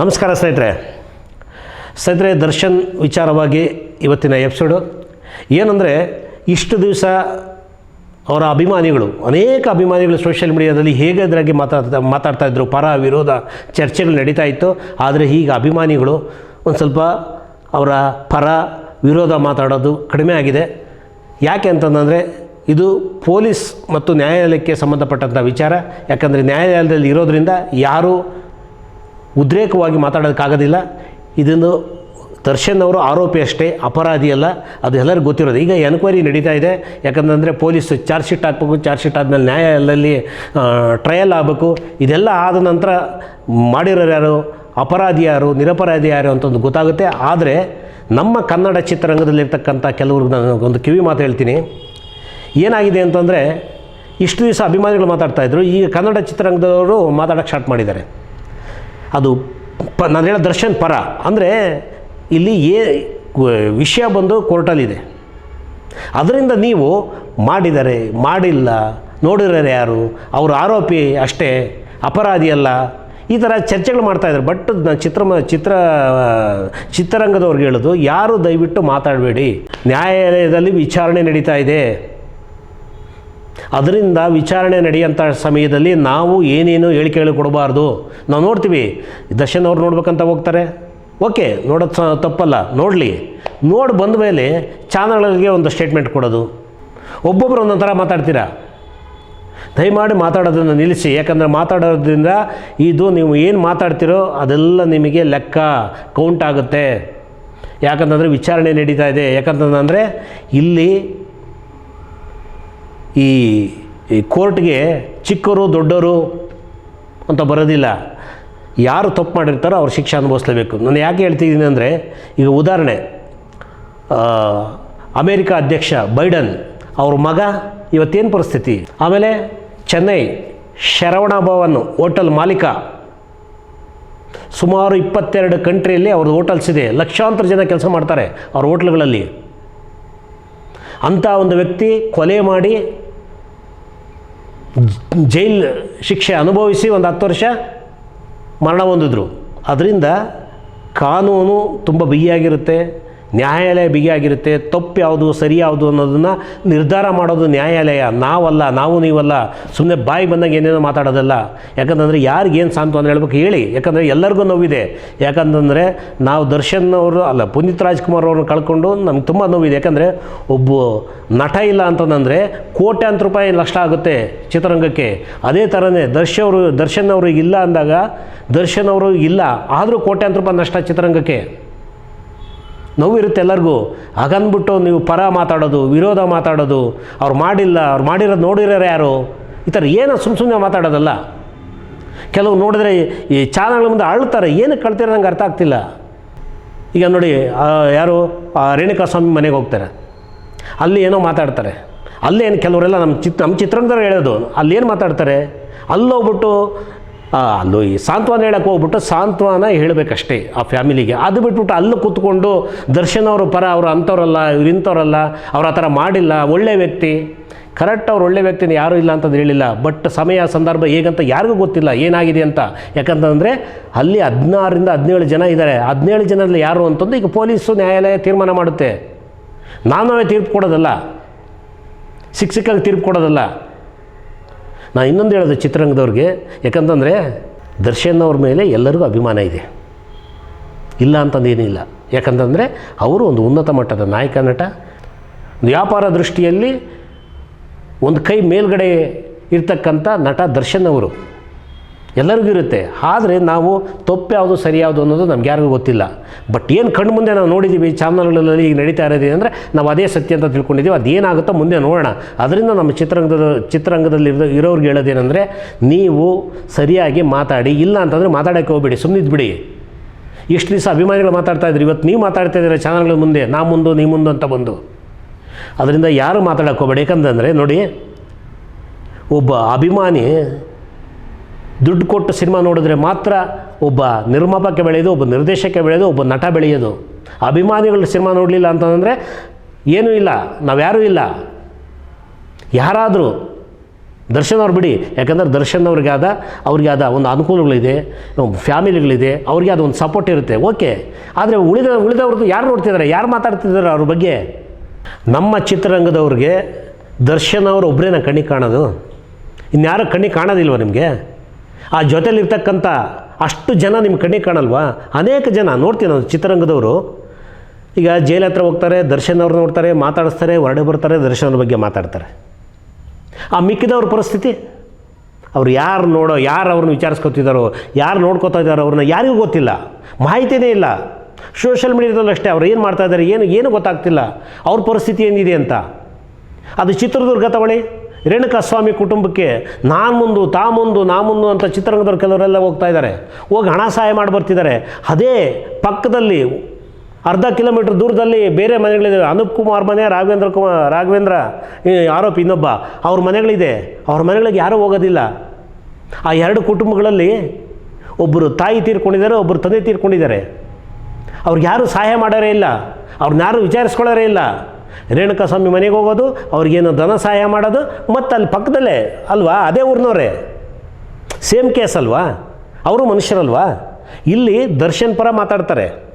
ನಮಸ್ಕಾರ ಸ್ನೇಹಿತರೆ. ಸ್ನೇಹಿತರೆ, ದರ್ಶನ್ ವಿಚಾರವಾಗಿ ಇವತ್ತಿನ ಎಪಿಸೋಡು ಏನಂದರೆ, ಇಷ್ಟು ದಿವಸ ಅವರ ಅಭಿಮಾನಿಗಳು, ಅನೇಕ ಅಭಿಮಾನಿಗಳು ಸೋಷಿಯಲ್ ಮೀಡಿಯಾದಲ್ಲಿ ಹೇಗೆ ಅದರಾಗಿ ಮಾತಾಡ್ತಾ ಮಾತಾಡ್ತಾ ಇದ್ದರು ಪರ ವಿರೋಧ ಚರ್ಚೆಗಳು ನಡೀತಾ ಇತ್ತು, ಆದರೆ ಈಗ ಅಭಿಮಾನಿಗಳು ಒಂದು ಸ್ವಲ್ಪ ಅವರ ಪರ ವಿರೋಧ ಮಾತಾಡೋದು ಕಡಿಮೆ ಆಗಿದೆ. ಯಾಕೆ ಅಂತಂದರೆ, ಇದು ಪೊಲೀಸ್ ಮತ್ತು ನ್ಯಾಯಾಲಯಕ್ಕೆ ಸಂಬಂಧಪಟ್ಟಂಥ ವಿಚಾರ. ಯಾಕಂದರೆ ನ್ಯಾಯಾಲಯದಲ್ಲಿ ಇರೋದರಿಂದ ಯಾರು ಉದ್ರೇಕವಾಗಿ ಮಾತಾಡೋದಕ್ಕಾಗೋದಿಲ್ಲ. ಇದನ್ನು ದರ್ಶನ್ ಅವರು ಆರೋಪಿ ಅಷ್ಟೇ, ಅಪರಾಧಿ ಅಲ್ಲ, ಅದು ಎಲ್ಲರಿಗೂ ಗೊತ್ತಿರೋದು. ಈಗ ಎನ್ಕ್ವೈರಿ ನಡೀತಾ ಇದೆ. ಯಾಕಂತಂದರೆ ಪೊಲೀಸ್ ಚಾರ್ಜ್ ಶೀಟ್ ಹಾಕ್ಬೇಕು, ಚಾರ್ಜ್ ಶೀಟ್ ಆದಮೇಲೆ ನ್ಯಾಯಾಲಯದಲ್ಲಿ ಟ್ರಯಲ್ ಆಗಬೇಕು. ಇದೆಲ್ಲ ಆದ ನಂತರ ಮಾಡಿರೋರು ಯಾರು? ಅಪರಾಧಿ ಯಾರು? ನಿರಪರಾಧಿ ಯಾರು ಅಂತ ಒಂದು ಗೊತ್ತಾಗುತ್ತೆ. ಆದರೆ ನಮ್ಮ ಕನ್ನಡ ಚಿತ್ರರಂಗದಲ್ಲಿರ್ತಕ್ಕಂಥ ಕೆಲವ್ರಿಗೆ ನಾನು ಒಂದು ಕಿವಿ ಮಾತು ಹೇಳ್ತೀನಿ. ಏನಾಗಿದೆ ಅಂತಂದರೆ ಇಷ್ಟು ದಿವಸ ಅಭಿಮಾನಿಗಳು ಮಾತಾಡ್ತಾಯಿದ್ರು ಈಗ ಕನ್ನಡ ಚಿತ್ರರಂಗದವರು ಮಾತಾಡೋಕ್ಕೆ ಸ್ಟಾರ್ಟ್ ಮಾಡಿದ್ದಾರೆ. ಅದು ಪ, ನಾನು ಹೇಳೋ ದರ್ಶನ್ ಪರ. ಅಂದರೆ ಇಲ್ಲಿ ಏ ವಿಷಯ ಬಂದು ಕೋರ್ಟಲ್ಲಿದೆ. ಅದರಿಂದ ನೀವು ಮಾಡಿದರೆ ಮಾಡಿಲ್ಲ, ನೋಡಿರೋರು ಯಾರು? ಅವರು ಆರೋಪಿ ಅಷ್ಟೇ, ಅಪರಾಧಿ ಅಲ್ಲ. ಈ ಥರ ಚರ್ಚೆಗಳು ಮಾಡ್ತಾಯಿದ್ದಾರೆ ಬಟ್ ನಾನು ಚಿತ್ರ ಚಿತ್ರ ಚಿತ್ರರಂಗದವ್ರಿಗೆ ಹೇಳೋದು, ಯಾರು ದಯವಿಟ್ಟು ಮಾತಾಡಬೇಡಿ. ನ್ಯಾಯಾಲಯದಲ್ಲಿ ವಿಚಾರಣೆ ನಡೀತಾ ಇದೆ. ಅದರಿಂದ ವಿಚಾರಣೆ ನಡೆಯುವಂಥ ಸಮಯದಲ್ಲಿ ನಾವು ಏನೇನು ಹೇಳಿಕೆಗಳು ಕೊಡಬಾರ್ದು. ನಾವು ನೋಡ್ತೀವಿ. ದರ್ಶನ್ ಅವ್ರು ನೋಡ್ಬೇಕಂತ ಹೋಗ್ತಾರೆ. ಓಕೆ, ನೋಡೋದು ತಪ್ಪಲ್ಲ. ನೋಡಲಿ. ನೋಡಿ ಬಂದ ಮೇಲೆ ಚಾನಲ್ಗಳಿಗೆ ಒಂದು ಸ್ಟೇಟ್ಮೆಂಟ್ ಕೊಡೋದು. ಒಬ್ಬೊಬ್ಬರು ಒಂದೊಂದು ಥರ ಮಾತಾಡ್ತೀರಾ? ದಯಮಾಡಿ ಮಾತಾಡೋದನ್ನು ನಿಲ್ಲಿಸಿ. ಯಾಕಂದರೆ ಮಾತಾಡೋದ್ರಿಂದ ಇದು ನೀವು ಏನು ಮಾತಾಡ್ತೀರೋ ಅದೆಲ್ಲ ನಿಮಗೆ ಲೆಕ್ಕ, ಕೌಂಟ್ ಆಗುತ್ತೆ. ಯಾಕಂತಂದರೆ ವಿಚಾರಣೆ ನಡೀತಾ ಇದೆ. ಯಾಕಂತಂದರೆ ಇಲ್ಲಿ ಈ ಕೋರ್ಟ್ಗೆ ಚಿಕ್ಕವರು ದೊಡ್ಡವರು ಅಂತ ಬರೋದಿಲ್ಲ. ಯಾರು ತಪ್ಪು ಮಾಡಿರ್ತಾರೋ ಅವ್ರು ಶಿಕ್ಷೆ ಅನುಭವಿಸ್ಲೇಬೇಕು. ನಾನು ಯಾಕೆ ಹೇಳ್ತಿದ್ದೀನಿ ಅಂದರೆ, ಈಗ ಉದಾಹರಣೆ ಅಮೇರಿಕ ಅಧ್ಯಕ್ಷ ಬೈಡನ್ ಅವ್ರ ಮಗ ಇವತ್ತೇನು ಪರಿಸ್ಥಿತಿ? ಆಮೇಲೆ ಚೆನ್ನೈ ಶರವಣ ಭವನ್ ಹೋಟೆಲ್ ಮಾಲೀಕ ಸುಮಾರು ಇಪ್ಪತ್ತೆರಡು ಕಂಟ್ರಿಯಲ್ಲಿ ಅವ್ರದ್ದು ಹೋಟೆಲ್ಸ್ ಇದೆ. ಲಕ್ಷಾಂತರ ಜನ ಕೆಲಸ ಮಾಡ್ತಾರೆ ಅವ್ರ ಹೋಟ್ಲ್ಗಳಲ್ಲಿ. ಅಂಥ ಒಂದು ವ್ಯಕ್ತಿ ಕೊಲೆ ಮಾಡಿ ಜೈಲ್ ಶಿಕ್ಷೆ ಅನುಭವಿಸಿ ಒಂದು ಹತ್ತು ವರ್ಷ ಮರಣ ಹೊಂದಿದ್ರು. ಅದರಿಂದ ಕಾನೂನು ತುಂಬ ಬಿಗಿಯಾಗಿರುತ್ತೆ. ನ್ಯಾಯಾಲಯ ಬಿಗಿಯಾಗಿರುತ್ತೆ, ತಪ್ಪು ಯಾವುದು, ಸರಿ ಯಾವುದು ಅನ್ನೋದನ್ನು ನಿರ್ಧಾರ ಮಾಡೋದು ನ್ಯಾಯಾಲಯ. ನಾವಲ್ಲ, ನಾವು ನೀವಲ್ಲ ಸುಮ್ಮನೆ ಬಾಯಿ ಬಂದಾಗ ಏನೇನೋ ಮಾತಾಡೋದಲ್ಲ. ಯಾಕಂತಂದರೆ ಯಾರಿಗೇನು ಸಾಂತ್ವನ ಹೇಳ್ಬೇಕು ಹೇಳಿ. ಯಾಕಂದರೆ ಎಲ್ಲರಿಗೂ ನೋವಿದೆ. ಯಾಕಂತಂದರೆ ನಾವು ದರ್ಶನ್ ಅವರು, ಅಲ್ಲ ಪುನೀತ್ ರಾಜ್ಕುಮಾರ್ ಅವ್ರನ್ನ ಕಳ್ಕೊಂಡು ನಮ್ಗೆ ತುಂಬ ನೋವಿದೆ. ಯಾಕಂದರೆ ಒಬ್ಬ ನಟ ಇಲ್ಲ ಅಂತಂದರೆ ಕೋಟ್ಯಾಂತರ ರೂಪಾಯಿ ನಷ್ಟ ಆಗುತ್ತೆ ಚಿತ್ರರಂಗಕ್ಕೆ. ಅದೇ ಥರನೇ ದರ್ಶ್ ಅವರು, ದರ್ಶನ್ ಅವರು ಇಲ್ಲ ಅಂದಾಗ, ದರ್ಶನ್ ಅವರು ಇಲ್ಲ. ಆದರೂ ಕೋಟ್ಯಾಂತರ ರೂಪಾಯಿ ನಷ್ಟ ಚಿತ್ರರಂಗಕ್ಕೆ. ನೋವಿರುತ್ತೆ ಎಲ್ಲರಿಗೂ. ಹಾಗಂದ್ಬಿಟ್ಟು ನೀವು ಪರ ಮಾತಾಡೋದು, ವಿರೋಧ ಮಾತಾಡೋದು, ಅವ್ರು ಮಾಡಿಲ್ಲ, ಅವ್ರು ಮಾಡಿರೋದು ನೋಡಿರೋರು ಯಾರು? ಈ ಥರ ಏನೋ ಸುಮ್ಮ ಸುಮ್ಮನೆ ಮಾತಾಡೋದಲ್ಲ. ಕೆಲವು ನೋಡಿದ್ರೆ ಈ ಚಾನಲ್ ಮುಂದೆ ಅಳ್ತಾರೆ ಏನಕ್ಕೆ ಕಳ್ತಿರೋ ನಂಗೆ ಅರ್ಥ ಆಗ್ತಿಲ್ಲ. ಈಗ ನೋಡಿ ಯಾರು? ರೇಣುಕಾ ಸ್ವಾಮಿ ಮನೆಗೆ ಹೋಗ್ತಾರೆ. ಅಲ್ಲಿ ಏನೋ ಮಾತಾಡ್ತಾರೆ. ಅಲ್ಲೇನು ಕೆಲವರೆಲ್ಲ ನಮ್ಮ ಚಿತ್ರ ನಮ್ಮ ಚಿತ್ರರಂಗದವ್ರು ಹೇಳೋದು ಅಲ್ಲೇನು ಮಾತಾಡ್ತಾರೆ? ಅಲ್ಲೋಗ್ಬಿಟ್ಟು ಅಲ್ಲೂ ಈ ಸಾಂತ್ವನ ಹೇಳಕ್ಕೆ ಹೋಗ್ಬಿಟ್ಟು ಸಾಂತ್ವನ ಹೇಳಬೇಕಷ್ಟೇ ಆ ಫ್ಯಾಮಿಲಿಗೆ. ಅದು ಬಿಟ್ಬಿಟ್ಟು ಅಲ್ಲೂ ಕೂತ್ಕೊಂಡು ದರ್ಶನ್ ಅವರು ಪರ, ಅವರು ಅಂಥವ್ರಲ್ಲ, ಇವ್ರು ಇಂಥವ್ರಲ್ಲ, ಅವ್ರು ಆ ಥರ ಮಾಡಿಲ್ಲ, ಒಳ್ಳೆ ವ್ಯಕ್ತಿ. ಕರೆಕ್ಟ್ ಅವ್ರು ಒಳ್ಳೆ ವ್ಯಕ್ತಿನ ಯಾರೂ ಇಲ್ಲ ಅಂತಂದು ಹೇಳಿಲ್ಲ. ಬಟ್ ಸಮಯ, ಸಂದರ್ಭ ಹೇಗಂತ ಯಾರಿಗೂ ಗೊತ್ತಿಲ್ಲ. ಏನಾಗಿದೆ ಅಂತ. ಯಾಕಂತಂದರೆ ಅಲ್ಲಿ ಹದಿನಾರರಿಂದ ಹದಿನೇಳು ಜನ ಇದ್ದಾರೆ. ಹದಿನೇಳು ಜನರಲ್ಲಿ ಯಾರು ಅಂತಂದು ಈಗ ಪೊಲೀಸು, ನ್ಯಾಯಾಲಯ ತೀರ್ಮಾನ ಮಾಡುತ್ತೆ. ನಾವೇ ತೀರ್ಪು ಕೊಡೋದಲ್ಲ. ಸಿಕ್ಕಾಗಿ ತೀರ್ಪು ಕೊಡೋದಲ್ಲ. ನಾನು ಇನ್ನೊಂದು ಹೇಳೋದು ಚಿತ್ರರಂಗದವ್ರಿಗೆ. ಯಾಕಂತಂದರೆ ದರ್ಶನ್ ಅವ್ರ ಮೇಲೆ ಎಲ್ಲರಿಗೂ ಅಭಿಮಾನ ಇದೆ. ಇಲ್ಲ ಅಂತಂದೇನಿಲ್ಲ ಯಾಕಂತಂದರೆ ಅವರು ಒಂದು ಉನ್ನತ ಮಟ್ಟದ ನಾಯಕ ನಟ. ವ್ಯಾಪಾರ ದೃಷ್ಟಿಯಲ್ಲಿ ಒಂದು ಕೈ ಮೇಲ್ಗಡೆ ಇರ್ತಕ್ಕಂಥ ನಟ ದರ್ಶನ್ ಅವರು. ಎಲ್ಲರಿಗೂ ಇರುತ್ತೆ. ಆದರೆ ನಾವು ತಪ್ಪು ಯಾವುದು, ಸರಿ ಯಾವುದು ಅನ್ನೋದು ನಮ್ಗೆ ಯಾರಿಗೂ ಗೊತ್ತಿಲ್ಲ. ಬಟ್ ಏನು ಕಣ್ಣು ಮುಂದೆ ನಾವು ನೋಡಿದ್ದೀವಿ ಚಾನಲ್ಗಳಲ್ಲಿ ಈಗ ನಡೀತಾ ಇರೋದೇ ಅಂದರೆ ನಾವು ಅದೇ ಸತ್ಯ ಅಂತ ತಿಳ್ಕೊಂಡಿದ್ದೀವಿ ಅದೇನಾಗುತ್ತೋ ಮುಂದೆ ನೋಡೋಣ. ಅದರಿಂದ ನಮ್ಮ ಚಿತ್ರರಂಗದ ಚಿತ್ರರಂಗದಲ್ಲಿ ಇರೋ ಇರೋರ್ಗೆ ಹೇಳೋದೇನೆಂದರೆ ನೀವು ಸರಿಯಾಗಿ ಮಾತಾಡಿ, ಇಲ್ಲ ಅಂತಂದರೆ ಮಾತಾಡೋಕ್ಕೆ ಹೋಗ್ಬೇಡಿ ಸುಮ್ಮನೆ ಬಿಡಿ ಎಷ್ಟು ದಿವಸ ಅಭಿಮಾನಿಗಳು ಮಾತಾಡ್ತಾ ಇದ್ರು, ಇವತ್ತು ನೀವು ಮಾತಾಡ್ತಾ ಇದ್ದೀರ ಚಾನಲ್ಗಳ ಮುಂದೆ, ನಾ ಮುಂದು, ನೀ ಮುಂದು ಅಂತ ಬಂದು. ಅದರಿಂದ ಯಾರು ಮಾತಾಡೋಕ್ಕೆ ಹೋಗ್ಬೇಡಿ, ಯಾಕಂತಂದರೆ ನೋಡಿ, ಒಬ್ಬ ಅಭಿಮಾನಿ ದುಡ್ಡು ಕೊಟ್ಟು ಸಿನಿಮಾ ನೋಡಿದ್ರೆ ಮಾತ್ರ ಒಬ್ಬ ನಿರ್ಮಾಪಕ ಬೆಳೆಯೋದು, ಒಬ್ಬ ನಿರ್ದೇಶಕ ಬೆಳೆಯೋದು, ಒಬ್ಬ ನಟ ಬೆಳೆಯೋದು. ಅಭಿಮಾನಿಗಳು ಸಿನಿಮಾ ನೋಡಲಿಲ್ಲ ಅಂತಂದರೆ ಏನೂ ಇಲ್ಲ ನಾವ್ಯಾರೂ ಇಲ್ಲ. ಯಾರಾದರೂ. ದರ್ಶನ್ ಅವ್ರು ಬಿಡಿ, ಯಾಕಂದರೆ ದರ್ಶನ್ ಅವ್ರಿಗೆ ಆದ ಒಂದು ಅನುಕೂಲಗಳಿದೆ, ಫ್ಯಾಮಿಲಿಗಳಿದೆ, ಅವ್ರಿಗೆ ಆದ ಒಂದು ಸಪೋರ್ಟ್ ಇರುತ್ತೆ. ಓಕೆ. ಆದರೆ ಉಳಿದ, ಉಳಿದವ್ರದ್ದು ಯಾರು ನೋಡ್ತಿದ್ದಾರೆ ಯಾರು ಮಾತಾಡ್ತಿದ್ದಾರೆ ಅವ್ರ ಬಗ್ಗೆ? ನಮ್ಮ ಚಿತ್ರರಂಗದವ್ರಿಗೆ ದರ್ಶನ್ ಅವರು ಒಬ್ಬರೇನ ಕಣ್ಣಿಗೆ ಕಾಣೋದು? ಇನ್ಯಾರು ಕಣ್ಣಿಗೆ ಕಾಣೋದಿಲ್ವ ನಿಮಗೆ? ಆ ಜೊತೆಲಿರ್ತಕ್ಕಂಥ ಅಷ್ಟು ಜನ ನಿಮ್ಮ ಕಣ್ಣಿಗೆ ಕಾಣಲ್ವಾ? ಅನೇಕ ಜನ, ನೋಡ್ತೀನಿ ನಾನು ಚಿತ್ರರಂಗದವರು. ಈಗ ಜೈಲ್ ಹತ್ರ ಹೋಗ್ತಾರೆ, ದರ್ಶನ್ ಅವ್ರು ನೋಡ್ತಾರೆ, ಮಾತಾಡಿಸ್ತಾರೆ ಹೊರಡೆ ಬರ್ತಾರೆ, ದರ್ಶನ್ ಬಗ್ಗೆ ಮಾತಾಡ್ತಾರೆ. ಆ ಮಿಕ್ಕಿದವ್ರ ಪರಿಸ್ಥಿತಿ? ಅವ್ರು ಯಾರು ನೋಡೋ, ಯಾರು ಅವ್ರನ್ನ ವಿಚಾರಿಸ್ಕೊತಿದ್ದಾರೋ ಯಾರು ನೋಡ್ಕೋತಾ ಇದ್ದಾರೋ ಅವ್ರನ್ನ ಯಾರಿಗೂ ಗೊತ್ತಿಲ್ಲ. ಮಾಹಿತಿನೇ ಇಲ್ಲ. ಸೋಷಿಯಲ್ ಮೀಡಿಯಾದಲ್ಲಿ ಅಷ್ಟೇ, ಅವ್ರು ಏನು ಮಾಡ್ತಾ ಇದ್ದಾರೆ ಏನು ಏನು ಗೊತ್ತಾಗ್ತಿಲ್ಲ. ಅವ್ರ ಪರಿಸ್ಥಿತಿ ಏನಿದೆ ಅಂತ. ಅದು ಚಿತ್ರದುರ್ಗ ತಗೊಳ್ಳಿ. ರೇಣುಕಾ ಸ್ವಾಮಿ ಕುಟುಂಬಕ್ಕೆ ನಾನು ಮುಂದು ತಾ ಮುಂದು ನಾ ಮುಂದು ಅಂತ ಚಿತ್ರರಂಗದವ್ರು ಕೆಲವರೆಲ್ಲ ಹೋಗ್ತಾ ಇದ್ದಾರೆ. ಹೋಗಿ ಹಣ ಸಹಾಯ ಮಾಡಿ ಬರ್ತಿದ್ದಾರೆ. ಅದೇ ಪಕ್ಕದಲ್ಲಿ ಅರ್ಧ ಕಿಲೋಮೀಟ್ರ್ ದೂರದಲ್ಲಿ ಬೇರೆ ಮನೆಗಳಿದೆ. ಅನೂಪ್ ಕುಮಾರ್ ಮನೆ, ರಾಘವೇಂದ್ರ ಕುಮಾರ್, ರಾಘವೇಂದ್ರ ಆರೋಪಿ ಇನ್ನೊಬ್ಬ. ಅವ್ರ ಮನೆಗಳಿದೆ. ಅವ್ರ ಮನೆಗಳಿಗೆ ಯಾರೂ ಹೋಗೋದಿಲ್ಲ. ಆ ಎರಡು ಕುಟುಂಬಗಳಲ್ಲಿ ಒಬ್ಬರು ತಾಯಿ ತೀರ್ಕೊಂಡಿದ್ದಾರೆ, ಒಬ್ಬರು ತಂದೆ ತೀರ್ಕೊಂಡಿದ್ದಾರೆ. ಅವ್ರಿಗೆ ಯಾರೂ ಸಹಾಯ ಮಾಡೋರೇ ಇಲ್ಲ. ಅವ್ರನ್ನ ಯಾರೂ ವಿಚಾರಿಸ್ಕೊಳ್ಳೋರೇ ಇಲ್ಲ. ರೇಣುಕಾ ಸ್ವಾಮಿ ಮನೆಗೆ ಹೋಗೋದು, ಅವ್ರಿಗೇನು ಧನ ಸಹಾಯ ಮಾಡೋದು, ಮತ್ತು ಅಲ್ಲಿ ಪಕ್ಕದಲ್ಲೇ ಅಲ್ವಾ, ಅದೇ ಊರಿನವರೇ. ಸೇಮ್ ಕೇಸ್ ಅಲ್ವಾ? ಅವರು ಮನುಷ್ಯರಲ್ವಾ? ಇಲ್ಲಿ ದರ್ಶನ್ ಪರ ಮಾತಾಡ್ತಾರೆ.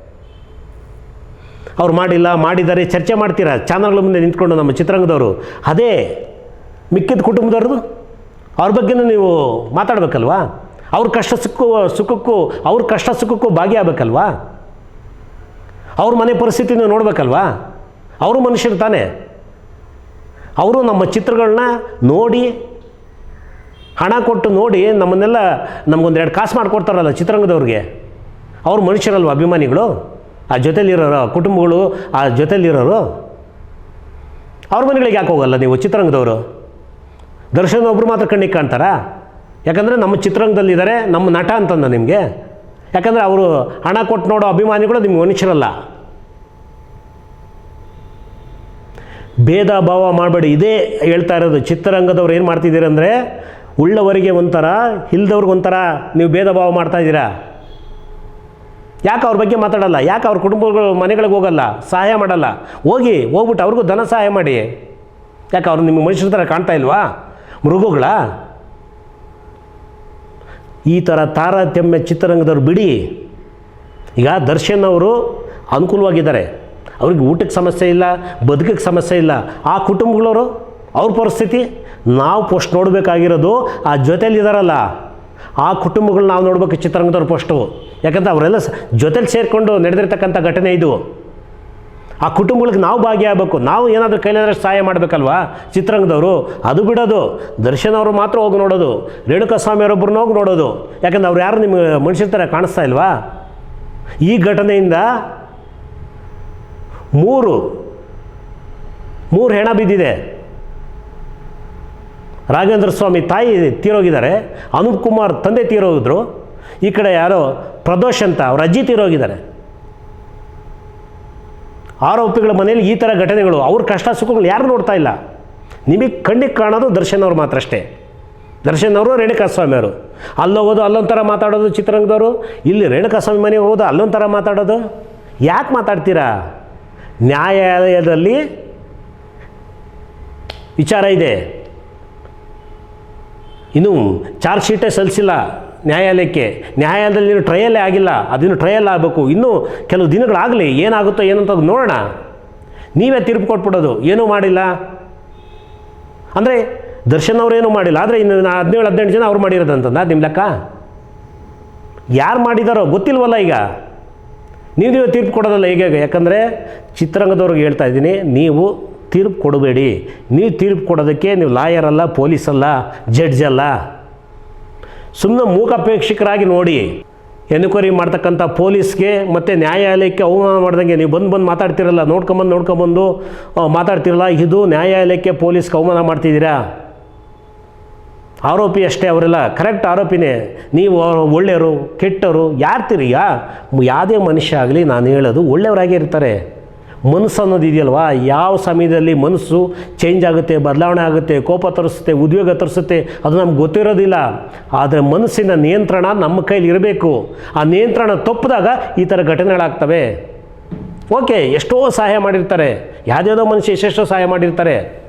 ಅವ್ರು ಮಾಡಿಲ್ಲ, ಮಾಡಿದ್ದಾರೆ, ಚರ್ಚೆ ಮಾಡ್ತೀರಾ? ಚಾನಲ್ಗಳ ಮುಂದೆ ನಿಂತ್ಕೊಂಡು ನಮ್ಮ ಚಿತ್ರರಂಗದವರು. ಅದೇ ಮಿಕ್ಕಿದ ಕುಟುಂಬದವ್ರದ್ದು? ಅವ್ರ ಬಗ್ಗೆನೂ ನೀವು ಮಾತಾಡಬೇಕಲ್ವಾ? ಅವ್ರ ಕಷ್ಟ ಸುಖ ಸುಖಕ್ಕೂ, ಅವ್ರ ಕಷ್ಟ ಸುಖಕ್ಕೂ ಭಾಗಿಯಾಗಬೇಕಲ್ವಾ? ಅವ್ರ ಮನೆ ಪರಿಸ್ಥಿತಿನೂ ನೋಡಬೇಕಲ್ವಾ? ಅವರು ಮನುಷ್ಯರು ತಾನೇ. ಅವರು ನಮ್ಮ ಚಿತ್ರಗಳನ್ನ ನೋಡಿ, ಹಣ ಕೊಟ್ಟು ನೋಡಿ ನಮ್ಮನ್ನೆಲ್ಲ ನಮಗೊಂದು ಎರಡು ಕಾಸು ಮಾಡಿಕೊಡ್ತಾರಲ್ಲ ಚಿತ್ರರಂಗದವ್ರಿಗೆ. ಅವ್ರು ಮನುಷ್ಯರಲ್ವ ಅಭಿಮಾನಿಗಳು? ಆ ಜೊತೆಲಿರೋರು ಕುಟುಂಬಗಳು, ಆ ಜೊತೆಲಿರೋರು? ಅವ್ರ ಮನೆಗಳಿಗೆ ಯಾಕೆ ಹೋಗಲ್ಲ ನೀವು ಚಿತ್ರರಂಗದವರು? ದರ್ಶನ ಒಬ್ಬರು ಮಾತ್ರ ಕಣ್ಣಿಗೆ ಕಾಣ್ತಾರಾ? ಯಾಕಂದರೆ ನಮ್ಮ ಚಿತ್ರರಂಗದಲ್ಲಿದ್ದಾರೆ ನಮ್ಮ ನಟ ಅಂತಂದ ನಿಮಗೆ. ಯಾಕಂದರೆ ಅವರು ಹಣ ಕೊಟ್ಟು ನೋಡೋ ಅಭಿಮಾನಿಗಳು ನಿಮ್ಗೆ ಮನುಷ್ಯರಲ್ಲ. ಭೇದ ಭಾವ ಮಾಡಬೇಡಿ. ಇದೇ ಹೇಳ್ತಾ ಇರೋದು. ಚಿತ್ರರಂಗದವ್ರು ಏನು ಮಾಡ್ತಿದ್ದೀರ ಅಂದರೆ, ಉಳ್ಳವರಿಗೆ ಒಂಥರ, ಇಲ್ದವ್ರಿಗೆ ಒಂಥರ ನೀವು ಭೇದ ಭಾವ ಮಾಡ್ತಾ ಇದ್ದೀರಾ? ಯಾಕೆ ಅವ್ರ ಬಗ್ಗೆ ಮಾತಾಡಲ್ಲ? ಯಾಕೆ ಅವ್ರ ಕುಟುಂಬಗಳು, ಮನೆಗಳಿಗೆ ಹೋಗಲ್ಲ? ಸಹಾಯ ಮಾಡಲ್ಲ? ಹೋಗಿ, ಹೋಗ್ಬಿಟ್ಟು ಅವ್ರಿಗೂ ಧನ ಸಹಾಯ ಮಾಡಿ. ಯಾಕೆ ಅವ್ರು ನಿಮ್ಮ ಮನುಷ್ಯರ ಥರ ಕಾಣ್ತಾ ಇಲ್ವಾ? ಮೃಗಗಳ? ಈ ಥರ ತಾರತಮ್ಯ ಚಿತ್ರರಂಗದವ್ರು ಬಿಡಿ. ಈಗ ದರ್ಶನ್ ಅವರು ಅನುಕೂಲವಾಗಿದ್ದಾರೆ. ಅವ್ರಿಗೆ ಊಟಕ್ಕೆ ಸಮಸ್ಯೆ ಇಲ್ಲ, ಬದುಕಕ್ಕೆ ಸಮಸ್ಯೆ ಇಲ್ಲ, ಆ ಕುಟುಂಬಗಳವರು, ಅವ್ರ ಪರಿಸ್ಥಿತಿ, ನಾವು ಪೋಸ್ಟ್ ನೋಡಬೇಕಾಗಿರೋದು ಆ ಜೊತೇಲಿದ್ದಾರಲ್ಲ ಆ ಕುಟುಂಬಗಳು ನಾವು ನೋಡ್ಬೇಕು ಚಿತ್ರರಂಗದವ್ರು ಪೋಸ್ಟು ಯಾಕಂದ್ರೆ ಅವರೆಲ್ಲ ಜೊತೆಲಿ ಸೇರಿಕೊಂಡು ನಡೆದಿರ್ತಕ್ಕಂಥ ಘಟನೆ ಇದು. ಆ ಕುಟುಂಬಗಳಿಗೆ ನಾವು ಭಾಗಿಯಾಗಬೇಕು, ನಾವು ಏನಾದರೂ ಕೈಲಾದ್ರೆ ಸಹಾಯ ಮಾಡಬೇಕಲ್ವಾ? ಚಿತ್ರರಂಗದವರು, ಅದು ಬಿಡೋದು. ದರ್ಶನ್ ಅವರು ಮಾತ್ರ ಹೋಗಿ ನೋಡೋದು. ರೇಣುಕಾ ಅವರೊಬ್ಬರನ್ನ ಹೋಗಿ ನೋಡೋದು. ಯಾಕಂದ್ರೆ ಅವ್ರು ಯಾರು ನಿಮಗೆ ಮನುಷ್ಯರ ಥರ ಕಾಣಿಸ್ತಾ ಇಲ್ವಾ? ಈ ಘಟನೆಯಿಂದ ಮೂರು. ಮೂರು ಹೆಣ ಬಿದ್ದಿದೆ. ರಾಘವೇಂದ್ರ ಸ್ವಾಮಿ ತಾಯಿ ತೀರೋಗಿದ್ದಾರೆ. ಅನೂಪ್ ಕುಮಾರ್ ತಂದೆ ತೀರೋಗಿದ್ರು. ಈ ಕಡೆ ಯಾರೋ ಪ್ರದೋಷ್ ಅಂತ ಅವ್ರ ಅಜ್ಜಿ ತೀರೋಗಿದ್ದಾರೆ. ಆರೋಪಿಗಳ ಮನೆಯಲ್ಲಿ ಈ ಥರ ಘಟನೆಗಳು, ಅವ್ರ ಕಷ್ಟ ಸುಖಗಳು ಯಾರು ನೋಡ್ತಾ ಇಲ್ಲ. ನಿಮಗೆ ಕಣ್ಣಿಗೆ ಕಾಣೋದು ದರ್ಶನ್ ಅವ್ರು ಮಾತ್ರ ಅಷ್ಟೇ. ದರ್ಶನ್ ಅವರು ರೇಣುಕಾ ಸ್ವಾಮಿ ಅವರು. ಅಲ್ಲೋಗೋದು, ಅಲ್ಲೊಂಥರ ಮಾತಾಡೋದು ಚಿತ್ರರಂಗದವರು. ಇಲ್ಲಿ ರೇಣುಕಾ ಸ್ವಾಮಿ ಮನೆಗೆ ಹೋಗೋದು, ಅಲ್ಲೊಂಥರ ಮಾತಾಡೋದು. ಯಾಕೆ ಮಾತಾಡ್ತೀರಾ? ನ್ಯಾಯಾಲಯದಲ್ಲಿ ವಿಚಾರ ಇದೆ. ಇನ್ನು ಚಾರ್ಜ್ ಶೀಟೇ ಸಲ್ಲಿಸಿಲ್ಲ ನ್ಯಾಯಾಲಯಕ್ಕೆ. ನ್ಯಾಯಾಲಯದಲ್ಲಿ ಇನ್ನು ಟ್ರಯಲ್ಲೇ ಆಗಿಲ್ಲ. ಅದಿನ್ನು ಟ್ರಯಲ್ ಆಗಬೇಕು. ಇನ್ನೂ ಕೆಲವು ದಿನಗಳಾಗಲಿ ಏನಾಗುತ್ತೋ ಏನಂತ ನೋಡೋಣ. ನೀವೇ ತೀರ್ಪು ಕೊಟ್ಬಿಡೋದು. ಏನೂ ಮಾಡಿಲ್ಲ. ಅಂದರೆ ದರ್ಶನ್ ಅವರೇನು ಮಾಡಿಲ್ಲ. ಆದರೆ ಇನ್ನು ಹದಿನೇಳು, ಹದಿನೆಂಟು ಜನ ಅವ್ರು ಮಾಡಿರೋದಂತಂದ ನಿಮ್ಮ ಲೆಕ್ಕ? ಯಾರು ಮಾಡಿದಾರೋ ಗೊತ್ತಿಲ್ವಲ್ಲ ಈಗ? ನೀವು ನೀವು ತೀರ್ಪು ಕೊಡೋದಲ್ಲ ಹೇಗೆ ಯಾಕಂದರೆ ಚಿತ್ರರಂಗದವ್ರಿಗೆ ಹೇಳ್ತಾ ಇದ್ದೀನಿ, ನೀವು ತೀರ್ಪು ಕೊಡಬೇಡಿ. ನೀವು ತೀರ್ಪು ಕೊಡೋದಕ್ಕೆ ನೀವು ಲಾಯರ್ ಅಲ್ಲ, ಪೊಲೀಸ್ ಅಲ್ಲ, ಜಡ್ಜ್ ಅಲ್ಲ. ಸುಮ್ಮನೆ ಮೂಕಾಪೇಕ್ಷಕರಾಗಿ ನೋಡಿ. ಎನ್ಕ್ವೈರಿ ಮಾಡ್ತಕ್ಕಂಥ ಪೊಲೀಸ್ಗೆ ಮತ್ತು ನ್ಯಾಯಾಲಯಕ್ಕೆ ಅವಮಾನ ಮಾಡ್ದಂಗೆ ನೀವು ಬಂದು ಬಂದು ಮಾತಾಡ್ತಿರಲ್ಲ ನೋಡ್ಕೊಂಬಂದು ನೋಡ್ಕೊಂಬಂದು ಮಾತಾಡ್ತಿರಲ್ಲ, ಇದು ನ್ಯಾಯಾಲಯಕ್ಕೆ ಪೊಲೀಸ್ಗೆ ಅವಮಾನ ಮಾಡ್ತಿದ್ದೀರಾ? ಆರೋಪಿ ಅಷ್ಟೇ, ಅವರೆಲ್ಲ ಕರೆಕ್ಟ್ ಆರೋಪಿನೇ. ನೀವು ಒಳ್ಳೆಯವರು, ಕೆಟ್ಟವರು, ಯಾರು ತಿರಿಯಾ ಯಾವುದೇ ಮನುಷ್ಯ ಆಗಲಿ ನಾನು ಹೇಳೋದು ಒಳ್ಳೆಯವರಾಗೇ ಇರ್ತಾರೆ. ಮನಸ್ಸು ಅನ್ನೋದು ಇದೆಯಲ್ವಾ? ಯಾವ ಸಮಯದಲ್ಲಿ ಮನಸ್ಸು ಚೇಂಜ್ ಆಗುತ್ತೆ, ಬದಲಾವಣೆ ಆಗುತ್ತೆ, ಕೋಪ ತರಿಸುತ್ತೆ ಉದ್ಯೋಗ ತರಿಸುತ್ತೆ, ಅದು ನಮ್ಗೆ ಗೊತ್ತಿರೋದಿಲ್ಲ. ಆದರೆ ಮನಸ್ಸಿನ ನಿಯಂತ್ರಣ ನಮ್ಮ ಕೈಲಿ ಇರಬೇಕು. ಆ ನಿಯಂತ್ರಣ ತಪ್ಪಿದಾಗ ಈ ಥರ ಘಟನೆಗಳಾಗ್ತವೆ. ಓಕೆ, ಎಷ್ಟೋ ಸಹಾಯ ಮಾಡಿರ್ತಾರೆ. ಯಾವುದ್ಯಾವುದೋ ಮನುಷ್ಯ ಎಷ್ಟೆಷ್ಟೋ ಸಹಾಯ ಮಾಡಿರ್ತಾರೆ.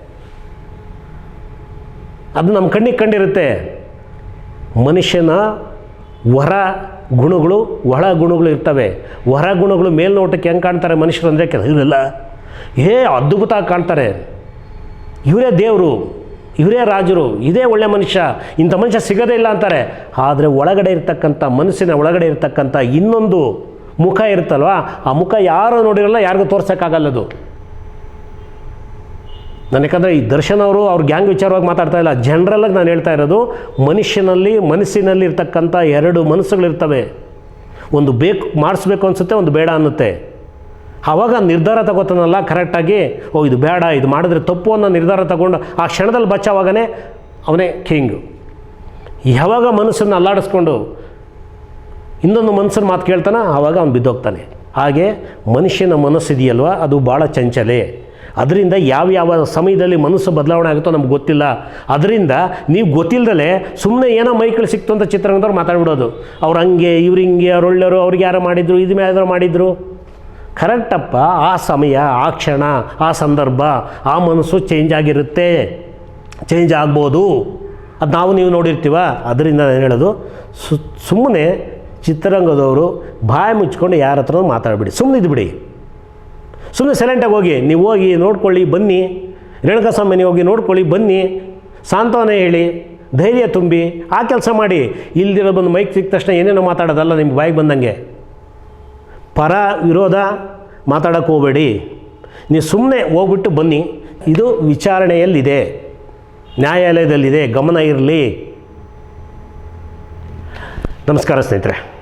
ಅದು ನಮ್ಮ ಕಣ್ಣಿಗೆ ಕಂಡಿರುತ್ತೆ. ಮನುಷ್ಯನ ಹೊರ ಗುಣಗಳು, ಒಳ ಗುಣಗಳು ಇರ್ತವೆ. ಹೊರ ಗುಣಗಳು ಮೇಲ್ನೋಟಕ್ಕೆ ಹೆಂಗೆ ಕಾಣ್ತಾರೆ ಮನುಷ್ಯರು ಅಂದರೆ ಕೆಲವರೆಲ್ಲ ಏ ಅದ್ಭುತ ಕಾಣ್ತಾರೆ. ಇವರೇ ದೇವರು, ಇವರೇ ರಾಜರು, ಇದೇ ಒಳ್ಳೆ ಮನುಷ್ಯ, ಇಂಥ ಮನುಷ್ಯ ಸಿಗೋದೇ ಇಲ್ಲ ಅಂತಾರೆ. ಆದರೆ ಒಳಗಡೆ ಇರ್ತಕ್ಕಂಥ, ಮನಸ್ಸಿನ ಒಳಗಡೆ ಇರ್ತಕ್ಕಂಥ ಇನ್ನೊಂದು ಮುಖ ಇರುತ್ತಲ್ವ? ಆ ಮುಖ ಯಾರು ನೋಡಿರಲ್ಲ, ಯಾರಿಗೂ ತೋರ್ಸೋಕ್ಕಾಗಲ್ಲದು ನಾನು ಯಾಕಂದರೆ ಈ ದರ್ಶನ್ ಅವರು ಅವ್ರ ಗ್ಯಾಂಗ್ ವಿಚಾರವಾಗಿ ಮಾತಾಡ್ತಾ ಇಲ್ಲ. ಜನರಲ್ಲಾಗಿ ನಾನು ಹೇಳ್ತಾ ಇರೋದು, ಮನುಷ್ಯನಲ್ಲಿ, ಮನಸ್ಸಿನಲ್ಲಿ ಇರ್ತಕ್ಕಂಥ ಎರಡು ಮನಸ್ಸುಗಳಿರ್ತವೆ. ಒಂದು ಬೇಕು, ಮಾಡಿಸ್ಬೇಕು ಅನಿಸುತ್ತೆ, ಒಂದು ಬೇಡ ಅನ್ನುತ್ತೆ. ಆವಾಗ ನಿರ್ಧಾರ ತಗೋತಾನಲ್ಲ ಕರೆಕ್ಟಾಗಿ ಓ, ಇದು ಬೇಡ, ಇದು ಮಾಡಿದ್ರೆ ತಪ್ಪು ಅನ್ನೋ ನಿರ್ಧಾರ ತಗೊಂಡು, ಆ ಕ್ಷಣದಲ್ಲಿ ಬಚ್ಚಾವಾಗನೇ ಅವನೇ ಕಿಂಗು ಯಾವಾಗ ಮನಸ್ಸನ್ನು ಅಲ್ಲಾಡಿಸ್ಕೊಂಡು ಇನ್ನೊಂದು ಮನಸ್ಸನ್ನು ಮಾತು ಕೇಳ್ತಾನ ಆವಾಗ ಅವನು ಬಿದ್ದೋಗ್ತಾನೆ. ಹಾಗೆ ಮನುಷ್ಯನ ಮನಸ್ಸಿದೆಯಲ್ವ? ಅದು ಭಾಳ ಚಂಚಲೆ. ಅದರಿಂದ ಯಾವ ಯಾವ ಸಮಯದಲ್ಲಿ ಮನಸ್ಸು ಬದಲಾವಣೆ ಆಗುತ್ತೋ ನಮ್ಗೆ ಗೊತ್ತಿಲ್ಲ. ಅದರಿಂದ ನೀವು ಗೊತ್ತಿಲ್ಲದಲೇ ಸುಮ್ಮನೆ ಏನೋ ಮೈಕಳು ಸಿಕ್ತು ಅಂತ ಚಿತ್ರರಂಗದವ್ರು ಮಾತಾಡ್ಬಿಡೋದು. ಅವ್ರು ಹಂಗೆ, ಇವ್ರು ಹಿಂಗೆ, ಅವ್ರು ಒಳ್ಳೆಯವರು, ಅವ್ರಿಗೆ ಯಾರೋ ಮಾಡಿದ್ರು ಇದು ಯಾರೋ ಮಾಡಿದ್ರು. ಕರೆಕ್ಟಪ್ಪ, ಆ ಸಮಯ, ಆ ಕ್ಷಣ, ಆ ಸಂದರ್ಭ, ಆ ಮನಸ್ಸು ಚೇಂಜ್ ಆಗಿರುತ್ತೆ. ಚೇಂಜ್ ಆಗ್ಬೋದು. ಅದು ನಾವು ನೀವು ನೋಡಿರ್ತೀವ. ಅದರಿಂದ ನಾನು ಹೇಳೋದು ಸುಮ್ಮನೆ ಚಿತ್ರರಂಗದವರು ಬಾಯಿ ಮುಚ್ಕೊಂಡು ಯಾರ ಹತ್ರನೂ ಮಾತಾಡ್ಬಿಡಿ. ಸುಮ್ಮನೆ ಇದ್ಬಿಡಿ. ಸುಮ್ಮನೆ ಸೈಲೆಂಟಾಗಿ ಹೋಗಿ, ನೀವು ಹೋಗಿ ನೋಡ್ಕೊಳ್ಳಿ, ಬನ್ನಿ. ರೇಣುಕಸ್ವಾಮಿ ಹೋಗಿ ನೋಡ್ಕೊಳ್ಳಿ, ಬನ್ನಿ. ಸಾಂತ್ವನ ಹೇಳಿ, ಧೈರ್ಯ ತುಂಬಿ, ಆ ಕೆಲಸ ಮಾಡಿ. ಇಲ್ದಿರೋ ಬಂದು ಮೈಕ್ ಸಿಕ್ಕ ತಕ್ಷಣ ಏನೇನೋ ಮಾತಾಡೋದಲ್ಲ, ನಿಮ್ಗೆ ಬಾಯಿಗೆ ಬಂದಂಗೆ. ಪರ ವಿರೋಧ ಮಾತಾಡೋಕ್ಕೆ ಹೋಗಬೇಡಿ. ನೀವು ಸುಮ್ಮನೆ ಹೋಗ್ಬಿಟ್ಟು ಬನ್ನಿ. ಇದು ವಿಚಾರಣೆಯಲ್ಲಿದೆ. ನ್ಯಾಯಾಲಯದಲ್ಲಿದೆ. ಗಮನ ಇರಲಿ. ನಮಸ್ಕಾರ ಸ್ನೇಹಿತರೆ.